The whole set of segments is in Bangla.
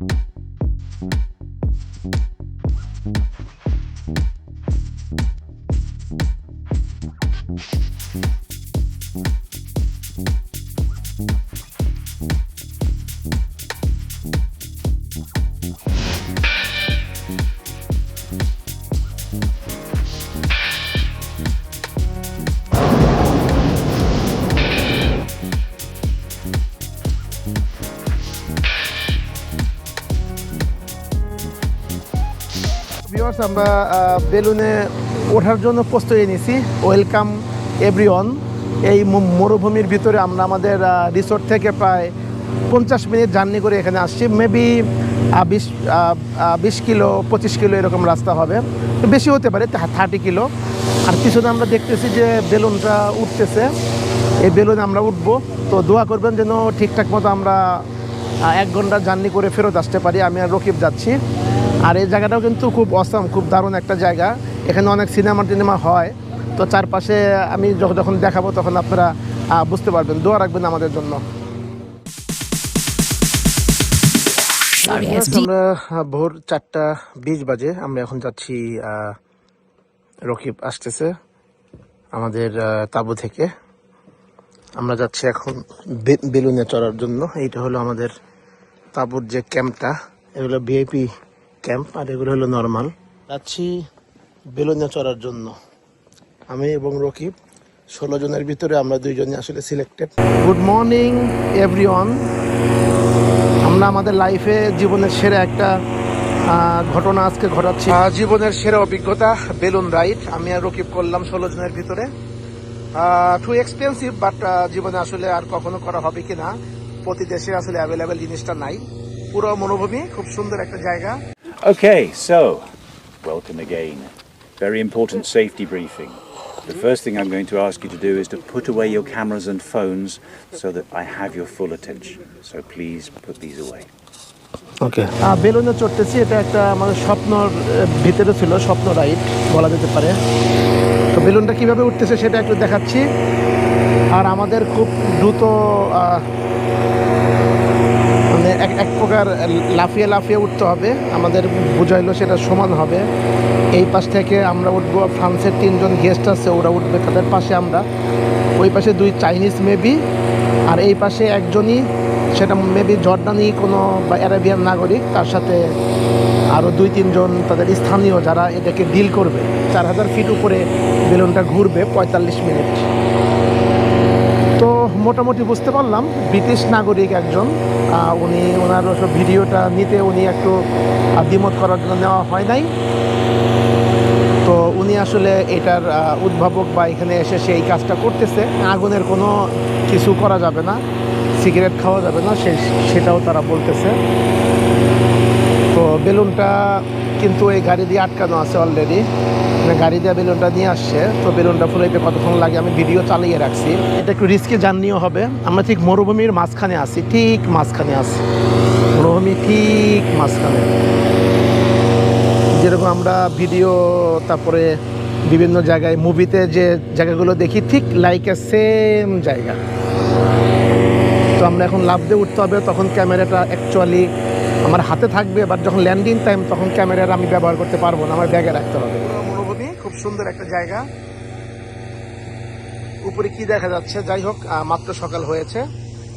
Mm-hmm. আমরা বেলুনে ওঠার জন্য প্রস্তুতি নিছি। ওয়েলকাম এভরিওয়ান এই মরুভূমির ভিতরে আমরা আমাদের রিসোর্ট থেকে প্রায় পঞ্চাশ মিনিট জার্নি করে এখানে আসছি। মেবি বিশ বিশ কিলো, পঁচিশ কিলো এরকম রাস্তা হবে। বেশি হতে পারে থার্টি কিলো। আর পিছনে আমরা দেখতেছি যে বেলুনটা উঠতেছে। এই বেলুনে আমরা উঠবো। তো দোয়া করবেন যেন ঠিকঠাক মতো আমরা এক ঘণ্টা জার্নি করে ফেরত আসতে পারি। আমি আর রকিব যাচ্ছি। আর এই জায়গাটাও কিন্তু খুব অসম খুব দারুণ একটা জায়গা। এখানে অনেক সিনেমা টিনেমা হয়। তো চারপাশে আমি যখন যখন দেখাবো তখন আপনারা বুঝতে পারবেন। দোয়া রাখবেন আমাদের জন্য। আমরা ভোর চারটা বিশ বাজে। আমরা এখন যাচ্ছি রকিব আসতেছে আমাদের তাঁবু থেকে। আমরা যাচ্ছি এখন বেলুনে চড়ার জন্য। এইটা হলো আমাদের তাঁবুর যে ক্যাম্পটা। এগুলো ভিআইপি ক্যাম্প আর এগুলো হলো নর্মাল। যাচ্ছি বেলুনে চড়ার জন্য। আমি এবং রকিব ষোলো জনের ভিতরে আমরা দুইজনই আসলে সিলেক্টেড গুড মর্নিং এভরিওয়ান আমরা আমাদের লাইফে জীবনের সেরা একটা ঘটনা আজকে ঘটাচ্ছি। জীবনের সেরা অভিজ্ঞতা বেলুন রাইড আমি আর রকিব করলাম ষোলো জনের ভিতরে। টু এক্সপেন্সিভ বাট জীবনে আসলে আর কখনো করা হবে কিনা? প্রতি দেশে আসলে অ্যাভেলেবেল জিনিসটা নাই। পুরো মনোভূমি খুব সুন্দর একটা জায়গা। Okay, so welcome again. Very important safety briefing. The first thing I'm going to ask you to do is to put away your cameras and phones so that I have your full attention. So please put these away. ওকে বেলুনে চড়তেছি এটা একটা আমাদের স্বপ্নর আহ, ভিতরে ছিল স্বপ্ন রাইড বলা যেতে পারে তো বেলুনটা কিভাবে উঠতেছে সেটা একটু দেখাচ্ছি আর আমাদের খুব দ্রুত আহ, মানে এক এক প্রকার লাফিয়ে লাফিয়ে উঠতে হবে। আমাদের বুঝাইলো সেটা সমান হবে। এই পাশ থেকে আমরা উঠবো ফ্রান্সের তিনজন গেস্ট আছে, ওরা উঠবে তাদের পাশে আমরা। ওই পাশে দুই চাইনিজ মেবি আর এই পাশে একজনই, সেটা মেবি জর্ডানি কোনো বা অ্যারাবিয়ান নাগরিক, তার সাথে আরও দুই, তিনজন তাদের স্থানীয় যারা এটাকে ডিল করবে। চার হাজার ফিট উপরে বেলুনটা ঘুরবে পঁয়তাল্লিশ মিনিট। মোটামুটি বুঝতে পারলাম। ব্রিটিশ নাগরিক একজন। উনি ওনার ওসব ভিডিওটা নিতে উনি একটু দ্বিমত করার জন্য নেওয়া হয় নাই। তো উনি আসলে এটার উদ্ভাবক বা এখানে এসে সে এই কাজটা করতেছে। আগুনের কোনো কিছু করা যাবে না, সিগারেট খাওয়া যাবে না, সে সেটাও তারা বলতেছে। তো বেলুনটা কিন্তু এই গাড়ি দিয়ে আটকানো আছে অলরেডি মানে গাড়ি দিয়ে বেলুনটা নিয়ে আসছে, তো বেলুনটা ফুলাইতে কতক্ষণ লাগে আমি ভিডিও চালিয়ে রাখছি। এটা একটু রিস্কে জার্নিও হবে। আমরা ঠিক মরুভূমির মাঝখানে আছি, ঠিক মাঝখানে আছি। মরুভূমি ঠিক মাঝখানে। যেরকম আমরা ভিডিও, তারপরে বিভিন্ন জায়গায় মুভিতে যে জায়গাগুলো দেখি, ঠিক লাইক এ সেম জায়গা। তো আমরা এখন লাভ দিয়ে উঠতে হবে, তখন ক্যামেরাটা অ্যাকচুয়ালি আমার হাতে থাকবে বাট যখন ল্যান্ডিং টাইম তখন ক্যামেরার আমি ব্যবহার করতে পারব না, আমার ব্যাগে রাখতে হবে। খুব সুন্দর একটা জায়গা। উপরে কি দেখা যাচ্ছে? যাই হোক মাত্র সকাল হয়েছে।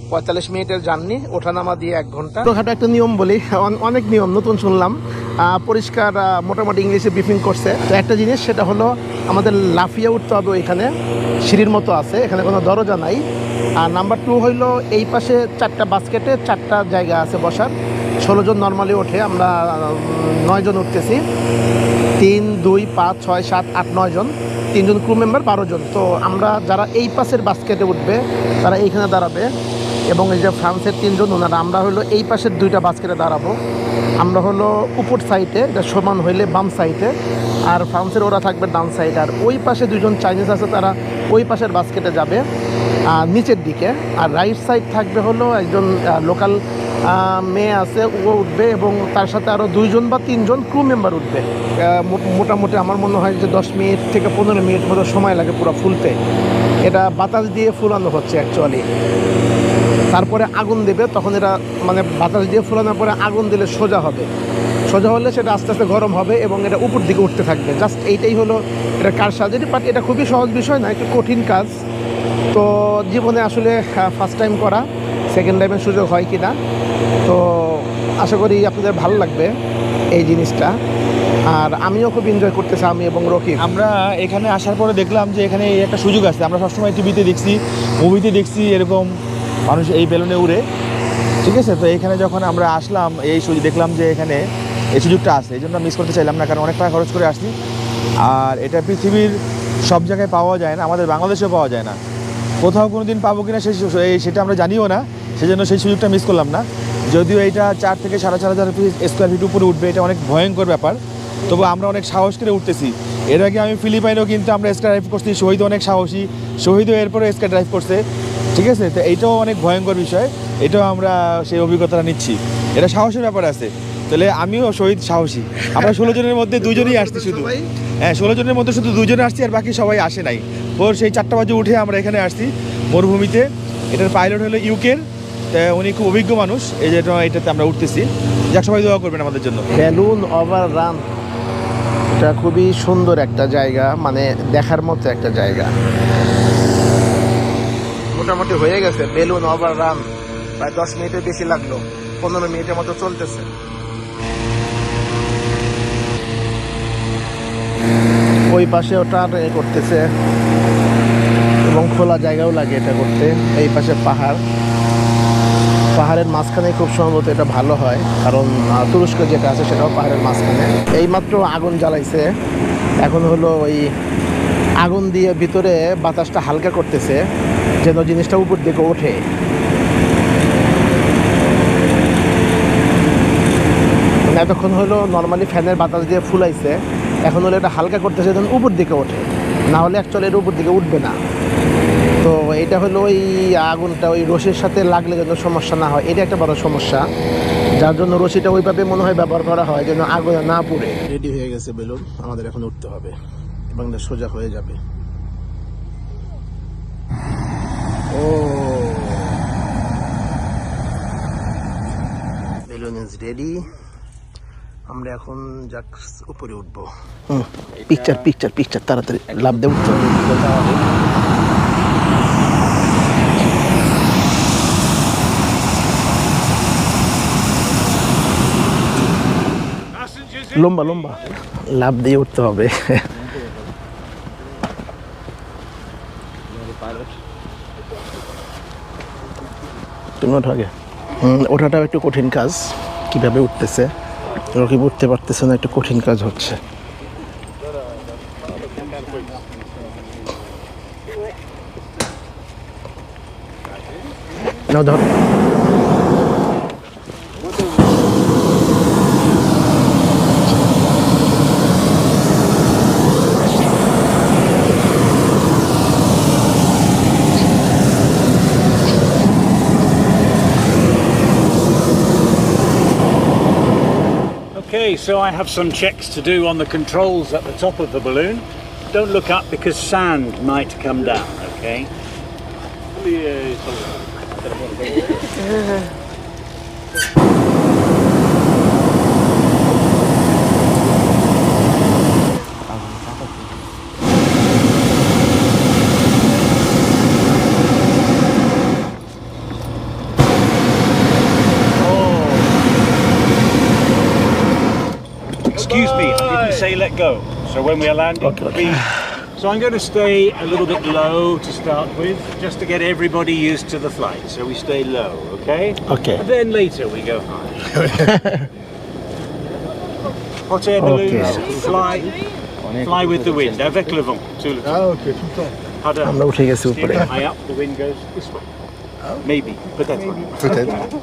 পঁয়তাল্লিশ মিনিটের জার্নি, ওঠানামা দিয়ে এক ঘণ্টা। ছোটখাটো একটা নিয়ম বলি, অন- অনেক নিয়ম, নতুন শুনলাম। পরিষ্কার মোটামুটি ইংলিশে ব্রিফিং করছে। তো একটা জিনিস, সেটা হলো আমাদের লাফিয়ে উঠতে হবে ওইখানে। সিঁড়ির মতো আছে, এখানে কোনো দরজা নাই। আর নাম্বার টু হইল, এই পাশে চারটা বাস্কেটে চারটা জায়গা আছে বসার। ষোলো জন নর্মালি ওঠে, আমরা নয় জন উঠতেছি। তিন, দুই, পাঁচ, ছয়, সাত, আট, নয় জন। তিনজন ক্রু মেম্বার বারো জন। তো আমরা যারা এই পাশের বাস্কেটে উঠবে, তারা এইখানে দাঁড়াবে। এবং এই যে ফ্রান্সের তিনজন, ওনারা, আমরা হলো এই পাশের দুইটা বাস্কেটে দাঁড়াবো। আমরা হলো উপর সাইডে এটা সমান হইলে বাম সাইডে আর ফ্রান্সের ওরা থাকবে ডান সাইড আর ওই পাশে দুজন চাইনিজ আছে, তারা ওই পাশের বাস্কেটে যাবে নিচের দিকে। আর রাইট সাইড থাকবে হলো একজন লোকাল মেয়ে আছে, ও উঠবে এবং তার সাথে আরও দুইজন বা তিনজন ক্রু মেম্বার উঠবে। মোটামুটি আমার মনে হয় যে দশ মিনিট থেকে পনেরো মিনিট মতো সময় লাগে পুরো ফুলতে। এটা বাতাস দিয়ে ফুলানো হচ্ছে অ্যাকচুয়ালি তারপরে আগুন দেবে, তখন এটা মানে বাতাস দিয়ে ফোলানোর পরে আগুন দিলে সোজা হবে। সোজা হলে সেটা আস্তে আস্তে গরম হবে এবং এটা উপর দিকে উঠতে থাকবে। জাস্ট এইটাই হলো এটা কার সাহায্যে বাট এটা খুবই সহজ বিষয় না, একটু কঠিন কাজ। তো জীবনে আসলে ফার্স্ট টাইম করা। সেকেন্ড টাইমের সুযোগ হয় কি না তো আশা করি আপনাদের ভালো লাগবে এই জিনিসটা। আর আমিও খুব এনজয় করতেছি, আমি এবং রকি আমরা এখানে আসার পরে দেখলাম যে এখানে এই একটা সুযোগ আছে। আমরা সবসময় টিভিতে দেখছি মুভিতে দেখছি এরকম মানুষ এই বেলুনে উড়ে। ঠিক আছে? তো এখানে যখন আমরা আসলাম, এই সুযোগ দেখলাম যে এখানে এই সুযোগটা আছে। এই জন্য মিস করতে চাইলাম না, কারণ অনেক টাকা খরচ করে আসছি। আর এটা পৃথিবীর সব জায়গায় পাওয়া যায় না, আমাদের বাংলাদেশেও পাওয়া যায় না। কোথাও কোনো দিন পাবো কিনা এই- সেটা আমরা জানিও না। সেজন্য সেই সুযোগটা মিস করলাম না। যদিও এটা চার থেকে সাড়ে চার হাজার স্কোয়ার ফিট উপরে উঠবে এটা অনেক ভয়ঙ্কর ব্যাপার। তবু আমরা অনেক সাহস করে উঠতেছি। এর আগে আমি ফিলিপাইনেও কিন্তু আমরা স্কাই ড্রাইভ করছি শহীদ অনেক সাহসী। শহীদও এরপরে স্কাই ড্রাইভ করছে। ঠিক আছে? তো এইটাও অনেক ভয়ঙ্কর বিষয়। এটাও আমরা সেই অভিজ্ঞতাটা নিচ্ছি। এটা সাহসের ব্যাপার আছে। তাহলে আমিও শহীদ সাহসী। আমরা ষোলো জনের মধ্যে দুজনেই আসছি শুধু। হ্যাঁ ষোলো জনের মধ্যে শুধু দুজনে আসছি আর বাকি সবাই আসে নাই। ভোর সেই চারটা বাজে উঠে আমরা এখানে আসছি মরুভূমিতে। এটার পাইলট হলো ইউকের উনি খুব অভিজ্ঞ মানুষ, এই যে এটাতে আমরা উঠতেছি। যাক, সবাই দোয়া করবেন আমাদের জন্য। বেলুন ওভার রান এটা খুবই সুন্দর একটা জায়গা মানে দেখার মতো একটা জায়গা। মোটামুটি হয়ে গেছে বেলুন ওভার রান প্রায় দশ মিনিটের বেশি লাগল, পনেরো মিনিটের মতো চলতেছে। ওই পাশে ওটা এ করতেছে, এবং খোলা জায়গাও লাগে এটা করতে, এই পাশে পাহাড়। পাহাড়ের মাঝখানে খুব সম্ভবত এটা ভালো হয়, কারণ তুরস্ক যেটা আছে সেটাও পাহাড়ের মাঝখানে। এইমাত্র আগুন জ্বালাইছে। এখন হলো ওই আগুন দিয়ে ভিতরে বাতাসটা হালকা করতেছে, যেন জিনিসটা উপর দিকে ওঠে। এতক্ষণ হলো নর্মালি ফ্যানের বাতাস দিয়ে ফুলাইছে, এখন হলো এটা হালকা করতেছে যেন উপর দিকে ওঠে। না হলে অ্যাকচুয়ালি এটা উপর দিকে উঠবে না। এটা হলো ওই আগুনটা ওই রশির সাথে লাগলে যেন সমস্যা না হয়। এটা একটা বড় সমস্যা। যার জন্য রশিটা ওইভাবে মনে হয় ব্যবহার করা হয় যেন আগুন না পুড়ে। রেডি হয়ে গেছে বেলুন আমাদের এখন উঠতে হবে। এবং সোজা হয়ে যাবে। ও। বেলুন ইজ রেডি আমরা এখন যাক উপরে উঠবো। হুম পিকচার পিকচার পিকচার তাড়াতাড়ি লাভ দিয়ে লম্বা লম্বা। লাভ দিয়ে উঠতে হবে। তুমি ওঠো আগে। ওঠাটাও একটু কঠিন কাজ কীভাবে উঠতেছে? রকিব উঠতে পারতেছে না একটু কঠিন কাজ হচ্ছে। নাও ধর। So I have some checks to do on the controls at the top of the balloon. Don't look up because sand might come down, okay? Excuse me, I didn't say go. So when we are landing, so I'm going to stay a little bit low to start with, just to get everybody used to the flight. So we stay low, okay? Okay. And then later we go high. Hot air balloons, okay. fly, fly with the wind, avec le vent, tout le temps. Ah, okay, I'm not taking a super. High up, the wind goes this way. Maybe, but that's Peut-être.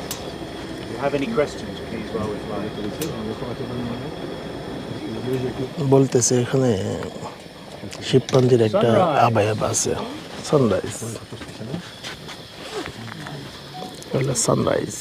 have any questions, please, while we're flying. বলতেছে এখানে শিবপাঞ্জির একটা Sunrise. আবায়াব আছে sunrise sunrise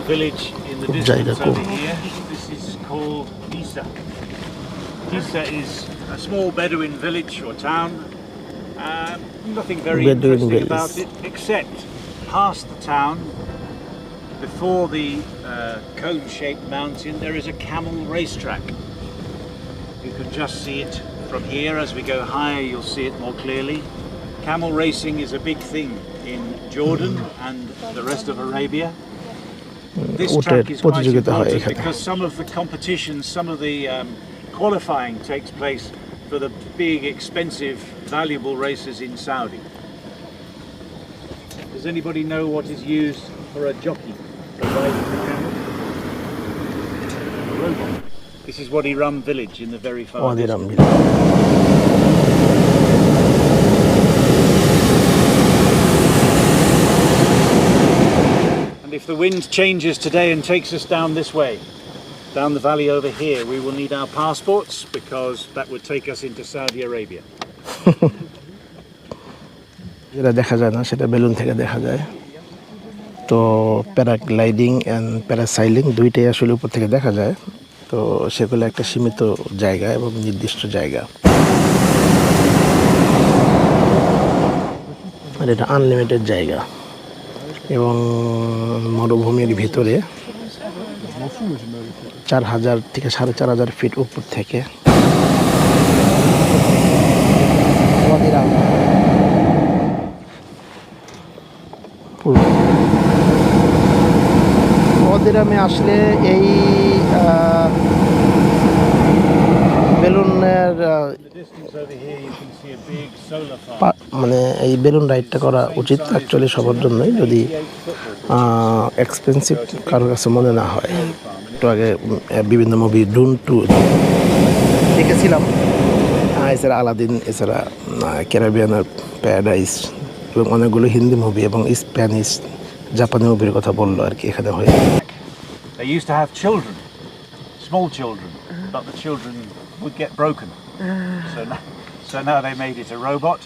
village in the distance over here. This is called Isa. Isa is a small Bedouin village or town. Um, nothing very Bedouin interesting village. about it, except past the town, before the uh, cone-shaped mountain, there is a camel racetrack. You can just see it from here. As we go higher, you'll see it more clearly. Camel racing is a big thing in Jordan and the rest of Arabia. This উটের track is quite প্রতিযোগিতা হয় important এখানে because some of the competitions, some of the um, qualifying takes place for the big, expensive, valuable races in Saudi. Does anybody know what is used for a jockey for riding the camel? A robot. This is Wadi Rum village in the very far ওয়াদিরাম distance. if the wind changes today and takes us down this way, down the valley over here, we will need our passports because that would take us into Saudi Arabia. যেটা দেখা যায় না সেটা বেলুন থেকে দেখা যায় তো প্যারাগ্লাইডিং অ্যান্ড প্যারাসাইলিং দুইটাই আসলে উপর থেকে দেখা যায় তো সেগুলো একটা সীমিত জায়গা এবং নির্দিষ্ট জায়গা আর এটা আনলিমিটেড জায়গা এবং মরুভূমির ভিতরে চার হাজার থেকে সাড়ে চার হাজার ফিট উপর থেকে। অদিরামে আসলে এই বেলুনের মানে এই বেলুন রাইডটা করা উচিত অ্যাকচুয়ালি সবার জন্যই যদি এক্সপেন্সিভ কারোর কাছে মনে না হয়। একটু আগে বিভিন্ন মুভি ডুন টু দেখেছিলাম। এছাড়া আলাদিন এছাড়া ক্যারাবিয়ানার প্যারাডাইস এবং অনেকগুলো হিন্দি মুভি এবং স্প্যানিশ জাপানি মুভির কথা বলল আর কি এখানে হয়ে। They used to have children, small children, but the children would get broken. So now, so now they made it a robot,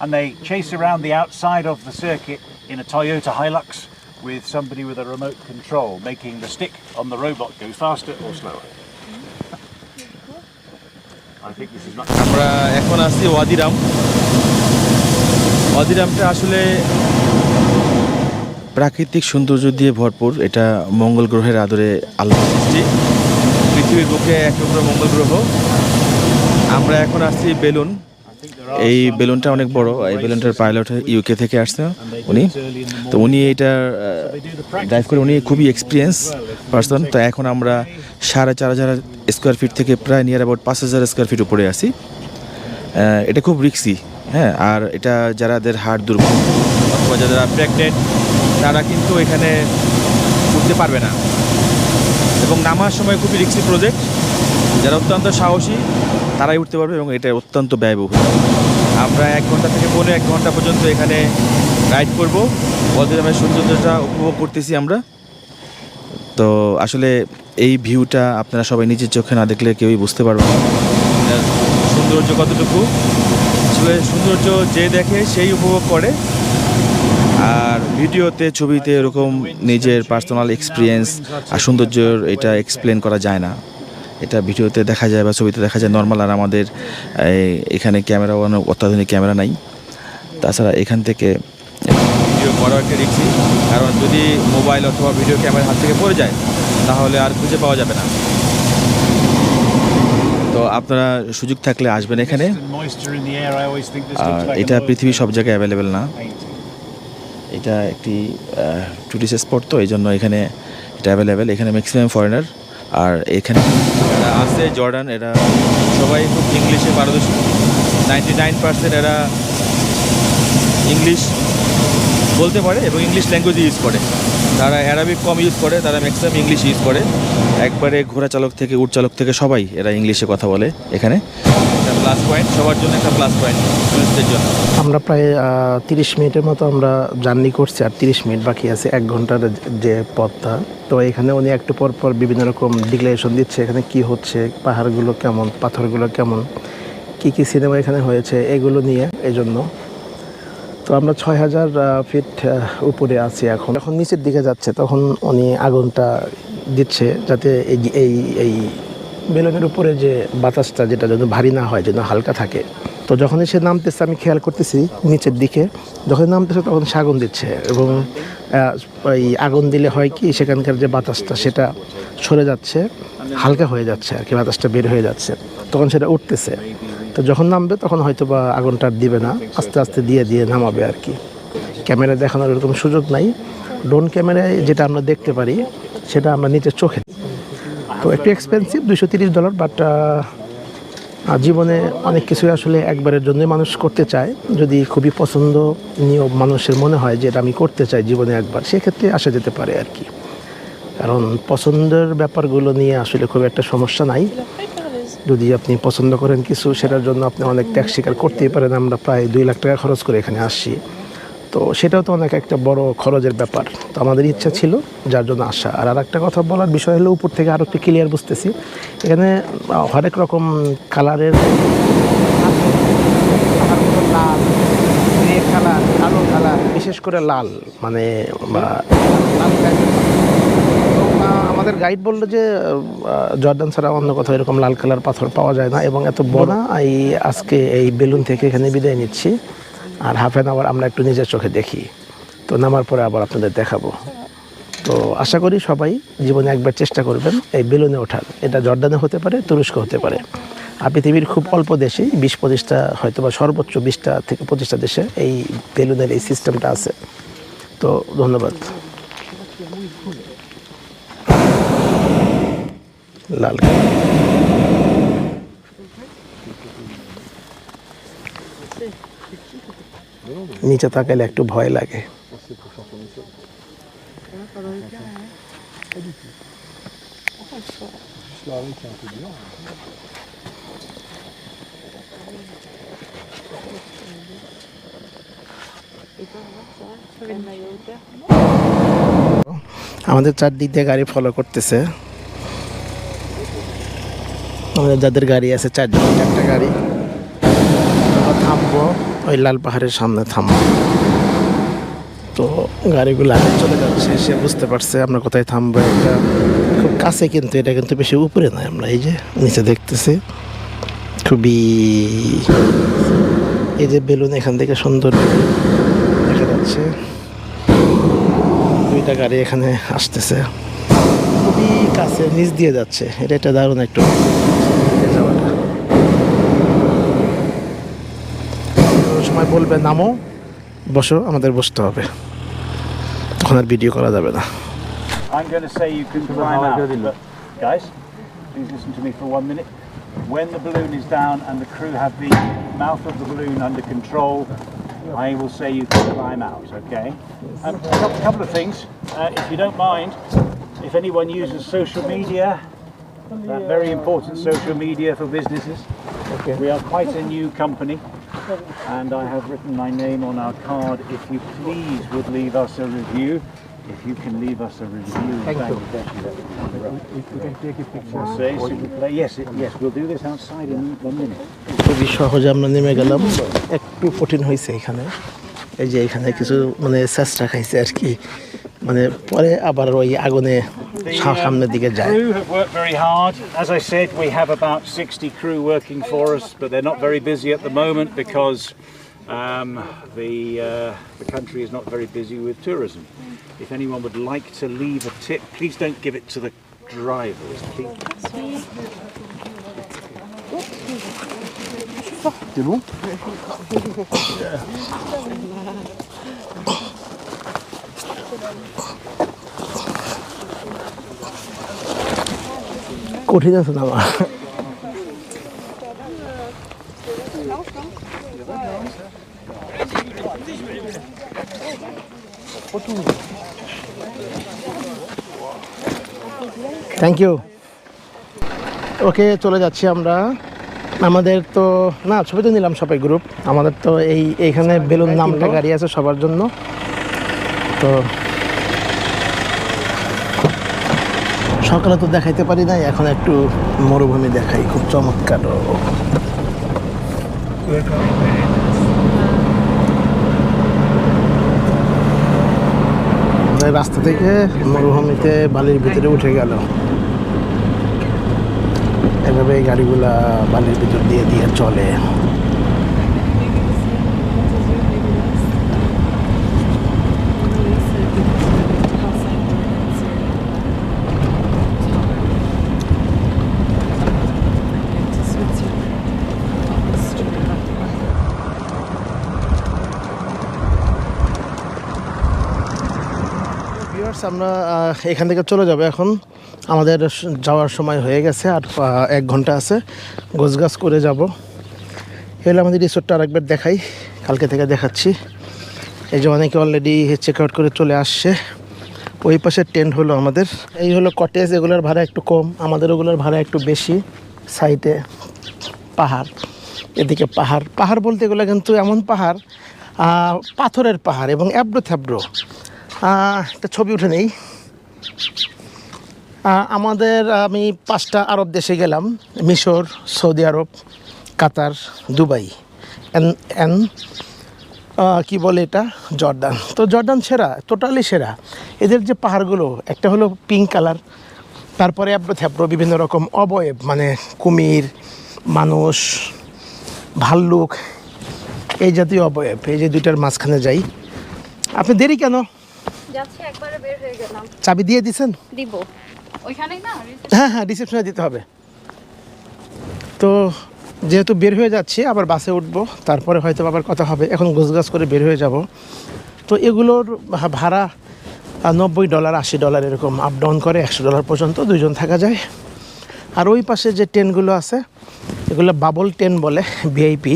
and they chase around the outside of the circuit in a Toyota Hilux with somebody with a remote control, making the stick on the robot go faster or slower. I think this is. আমরা এখন আছি ওয়াদিরাম ওয়াদিরামটা আসলে প্রাকৃতিক সৌন্দর্য দিয়ে ভরপুর এটা মঙ্গল গ্রহের আদরে আল্লাহ সৃষ্টি পৃথিবীর বুকে এক মঙ্গল গ্রহ আমরা এখন আসছি বেলুন এই বেলুনটা অনেক বড় এই বেলুনটার পাইলট ইউকে থেকে আসছে উনি। তো উনি এটা ড্রাইভ করে উনি খুবই এক্সপিরিয়েন্স পার্সন তো এখন আমরা সাড়ে চার হাজার স্কোয়ার ফিট থেকে প্রায় নিয়ার অ্যাবাউট পাঁচ হাজার স্কোয়ার ফিট উপরে আহ, এটা খুব রিক্সি হ্যাঁ। আর এটা যারাদের হাড় দুর্বল অথবা যারা প্রেগনেন্ট তারা কিন্তু এখানে উঠতে পারবে না। এবং নামার সময় খুবই রিক্সি প্রজেক্ট যারা অত্যন্ত সাহসী তারাই উঠতে পারবে এবং এটা অত্যন্ত ব্যয়বহুল। আমরা এক ঘণ্টা থেকে পনেরো এক ঘণ্টা পর্যন্ত এখানে রাইড করব। বলদিরামের সৌন্দর্যটা উপভোগ করতেছি আমরা। তো আসলে এই ভিউটা আপনারা সবাই নিজের চোখে না দেখলে কেউই বুঝতে পারবে না। সৌন্দর্য কতটুকু? আসলে সৌন্দর্য যে দেখে সেই উপভোগ করে। আর ভিডিওতে, ছবিতে এরকম নিজের পার্সোনাল এক্সপিরিয়েন্স আর সৌন্দর্যের এটা এক্সপ্লেন করা যায় না। এটা ভিডিওতে দেখা যায় বা ছবিতে দেখা যায় নর্মাল আর আমাদের এখানে ক্যামেরা অত্যাধুনিক ক্যামেরা নাই। তাছাড়া এখান থেকে ভিডিও করাও একটা রিক্সি কারণ যদি মোবাইল অথবা ভিডিও ক্যামেরা হাত থেকে পড়ে যায় তাহলে আর খুঁজে পাওয়া যাবে না। তো আপনারা সুযোগ থাকলে আসবেন এখানে। এটা পৃথিবীর সব জায়গায় অ্যাভেলেবেল না। এটা একটি টুরিস্ট স্পট তো এই জন্য এখানে এটা অ্যাভেলেবেল এখানে ম্যাক্সিমাম ফরেনার আর এখানে আছে, জর্ডান, এরা সবাই খুব ইংলিশে পারদর্শী। নাইনটি নাইন পার্সেন্ট এরা ইংলিশ বলতে পারে এবং ইংলিশ ল্যাঙ্গুয়েজ ইউজ করে। তারা অ্যারাবিক কম ইউজ করে, তারা ম্যাক্সিমাম ইংলিশ ইউজ করে। একবারে ঘোড়া চালক থেকে, উট চালক থেকে সবাই এরা ইংলিশে কথা বলে এখানে। প্লাস পয়েন্ট সবার জন্য একটা প্লাস পয়েন্ট জন্য। আমরা প্রায় তিরিশ মিনিটের মতো আমরা জার্নি করছি আর তিরিশ মিনিট বাকি আছে, এক ঘণ্টার যে পথটা। তো এখানে উনি একটু পর পর বিভিন্ন রকম ডিক্লারেশন দিচ্ছে, এখানে কি হচ্ছে, পাহাড়গুলো কেমন, পাথরগুলো কেমন, কি কি সিনেমা এখানে হয়েছে, এগুলো নিয়ে এই জন্য তো আমরা ছয় হাজার ফিট উপরে আছি এখন। যখন নিচের দিকে যাচ্ছে, তখন উনি আগুনটা দিচ্ছে যাতে এই এই এই বেলুনের উপরে যে বাতাসটা, যেটা যেন ভারী না হয়, যেন হালকা থাকে। তো যখনই সে নামতেছে, আমি খেয়াল করতেছি নিচের দিকে যখন নামতেছে তখন সে আগুন দিচ্ছে এবং ওই আগুন দিলে হয় কি, সেখানকার যে বাতাসটা, সেটা সরে যাচ্ছে, হালকা হয়ে যাচ্ছে আর কি, বাতাসটা বের হয়ে যাচ্ছে। তখন সেটা উঠতেছে। তো যখন নামবে তখন হয়তো বা আগুনটা দিবে না, আস্তে আস্তে দিয়ে দিয়ে নামাবে আর কি। ক্যামেরা দেখানোর এরকম সুযোগ নাই। ড্রোন ক্যামেরায় যেটা আমরা দেখতে পারি, সেটা আমরা নিজের চোখে তো একটু এক্সপেন্সিভ দুশো তিরিশ ডলার বাট জীবনে অনেক কিছুই আসলে একবারের জন্যই মানুষ করতে চায়। যদি খুবই পছন্দ নিয়ে মানুষের মনে হয় যে এটা আমি করতে চাই জীবনে একবার, সেক্ষেত্রে আসা যেতে পারে আর কি। কারণ পছন্দের ব্যাপারগুলো নিয়ে আসলে খুব একটা সমস্যা নাই। যদি আপনি পছন্দ করেন কিছু সেটার জন্য আপনি অনেক ত্যাগ স্বীকার করতেই পারেন। আমরা প্রায় দুই লাখ টাকা খরচ করে এখানে আসছি। তো সেটাও তো অনেক একটা বড় খরচের ব্যাপার। তো আমাদের ইচ্ছা ছিল যার জন্য আসা। আর আর একটা কথা বলার বিষয় হলো উপর থেকে আরও একটু ক্লিয়ার বুঝতেছি। এখানে হরেক রকম কালারের লাল কালার কালো কালার বিশেষ করে লাল মানে বা লাল আমাদের গাইড বলল যে জর্দান ছাড়া অন্য কোথাও এরকম লাল কালার পাথর পাওয়া যায় না এবং এত বড়। এই আজকে এই বেলুন থেকে এখানে বিদায় নিচ্ছি। আর হাফ অ্যান আওয়ার আমরা একটু নিজের চোখে দেখি। তো নামার পরে আবার আপনাদের দেখাবো। তো আশা করি সবাই জীবনে একবার চেষ্টা করবেন এই বেলুনে ওঠার। এটা জর্দানে হতে পারে তুরস্ক হতে পারে। আর পৃথিবীর খুব অল্প দেশেই বিশ পঁচিশটা হয়তো বা সর্বোচ্চ বিশটা থেকে পঁচিশটা দেশে এই বেলুনের এই সিস্টেমটা আছে। তো ধন্যবাদ। লাল। নিচে তাকাইলে একটু ভয় লাগে। আমাদের চারদিক দিয়ে গাড়ি ফলো করতেছে। আমাদের যাদের গাড়ি আছে চারজন, চারটা গাড়ি। থামবো, ওই লাল পাহাড়ের সামনে থামবো। তো গাড়িগুলো আগে চলে যাচ্ছে, সে বুঝতে পারছে আমরা কোথায় থামবো এটা খুব কাছে কিন্তু, এটা কিন্তু বেশি উপরে নয় আমরা এই যে নিচে দেখতেছি। খুবই এই যে বেলুন এখান থেকে সুন্দর দেখা যাচ্ছে। দুইটা গাড়ি এখানে আসতেছে। খুবই কাছে, নিচ দিয়ে যাচ্ছে। এটা একটা দারুণ একটু সময় বলবে নামো বসো আমাদের বসতে হবে তখন আর ভিডিও করা যাবে না I'm going to say you can climb out. But guys, please listen to me for one minute. When the balloon is down and the crew have the mouth of the balloon under control, I will say you can climb out, okay? Um, a couple, couple of things. Uh, if you don't mind, if anyone uses social media, that very important social media for businesses, Okay. we are quite a new company. And I have written my name on our card. If you please would leave us a review, if you can leave us a review, Thank thank you. that would be Say, s'il vous plaît. Yes, it- yes, we'll do this outside in one minute. খুবই সহজে আমরা নেমে গেলাম একটু কঠিন হয়েছে এখানে এই যে এখানে কিছু মানে চেষ্টা খাইছে আর কি মানে পরে আবার ওই আগুনে সা- সামনের দিকে যায় Crew have worked very hard. As I said, we have about 60 crew working for us, but they're not very busy at the moment because um, the uh, the country is not very busy with tourism. If anyone would like to leave a tip, please don't give it to the drivers. Please. কঠিন আছে না আমার? থ্যাংক ইউ ওকে চলে যাচ্ছি আমরা। আমাদের তো না ছবি তো নিলাম সবাই গ্রুপ আমাদের তো এই এইখানে বেলুন নামটা গাড়ি আছে সবার জন্য। তো সকালে তো দেখাইতে পারি নাই, এখন একটু মরুভূমি দেখাই, খুব চমৎকার। রাস্তা থেকে মরুভূমিতে বালির ভিতরে উঠে গেল। এভাবে গাড়িগুলা বালির ভিতর দিয়ে দিয়ে চলে। আমরা এখান থেকে চলে যাব এখন। আমাদের যাওয়ার সময় হয়ে গেছে আর এক ঘণ্টা আছে। গোছগাছ করে যাব। এলে আমাদের রিসোর্টটা আরেকবার দেখাই। কালকে থেকে দেখাচ্ছি। এই যে অনেকে অলরেডি চেক আউট করে চলে আসছে। ওই পাশে টেন্ট হলো আমাদের। এই হলো কটেজ এগুলোর ভাড়া একটু কম। আমাদের ওগুলোর ভাড়া একটু বেশি। সাইডে পাহাড়, এদিকে পাহাড়। পাহাড় বলতে এগুলো কিন্তু এমন পাহাড় পাথরের পাহাড় এবং অ্যাব্রো থ্যাব্রো একটা ছবি উঠে নেই। আমাদের আমি পাঁচটা আরব দেশে গেলাম মিশর সৌদি আরব কাতার দুবাই এন আহ, কি বলে এটা? জর্দান। তো জর্দান সেরা টোটালি সেরা। এদের যে পাহাড়গুলো একটা হলো পিঙ্ক কালার তারপরে অ্যাব্রো থ্যাব্রো বিভিন্ন রকম অবয়ব মানে কুমির মানুষ ভাল্লুক এই জাতীয় অবয়ব এই যে দুইটার মাঝখানে যাই। আপনি দেরি কেন? যাচ্ছি একবারে বের হয়ে গেলাম। চাবি দিয়ে দিছেন? দিব। ওইখানেই না হ্যাঁ হ্যাঁ রিসেপশনে দিতে হবে। তো যেহেতু বের হয়ে যাচ্ছি আবার বাসে উঠবো তারপরে হয়তো আবার কথা হবে। এখন গোছগাছ করে বের হয়ে যাব। তো এগুলোর ভাড়া নব্বই ডলার আশি ডলার এরকম আপ ডাউন করে একশো ডলার পর্যন্ত দুজন থাকা যায়। আর ওই পাশে যে ট্রেনগুলো আছে এগুলো বাবল ট্রেন বলে ভিআইপি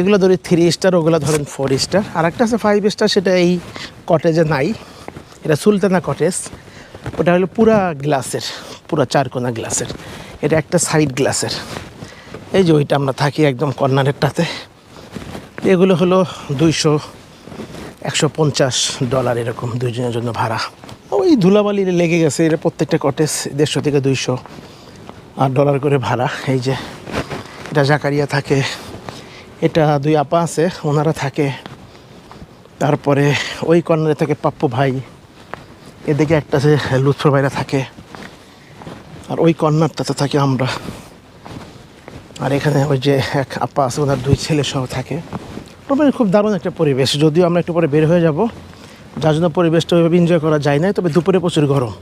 এগুলো ধরি থ্রি স্টার ওগুলো ধরেন ফোর স্টার আর একটা আছে ফাইভ স্টার সেটা এই কটেজে নাই। এটা সুলতানা কটেজ ওটা হলো পুরা গ্লাসের পুরা চারকোনা গ্লাসের এটা একটা সাইড গ্লাসের এই যে ওইটা আমরা থাকি একদম কর্নারেরটাতে এগুলো হলো দুইশো, একশো পঞ্চাশ ডলার এরকম দুইজনের জন্য ভাড়া। ওই ধুলাবালি লেগে গেছে এটা প্রত্যেকটা কটেজ দেড়শো থেকে দুইশো আর ডলার করে ভাড়া। এই যে এটা জাকারিয়া থাকে। এটা দুই আপা আছে, ওনারা থাকে। তারপরে ওই কর্নারে থাকে পাপ্পু ভাই। এদিকে একটা আছে, লুৎফর ভাইরা থাকে। আর ওই কর্নারটাতে থাকি আমরা। আর এখানে ওই যে এক আপা আছে, ওনার দুই ছেলে সহ থাকে। মোটামুটি খুব দারুণ একটা পরিবেশ। যদিও আমরা একটু পরে বের হয়ে যাব। যার জন্য পরিবেশটা ওইভাবে এনজয় করা যায় না তবে দুপুরে প্রচুর গরম।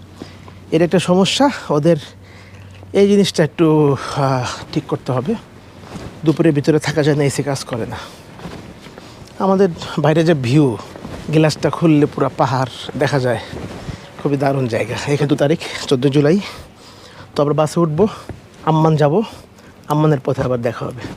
এর একটা সমস্যা, ওদের এই জিনিসটা একটু ঠিক করতে হবে। দুপুরের ভিতরে থাকা যায় না এসে কাজ করে না। আমাদের বাইরে যে ভিউ গ্লাসটা খুললে পুরো পাহাড় দেখা যায়। খুবই দারুণ জায়গা। এখানে দু তারিখ, চোদ্দ জুলাই। তো আবার বাসে উঠবো, আম্মান যাব, আম্মানের পথে আবার দেখা হবে।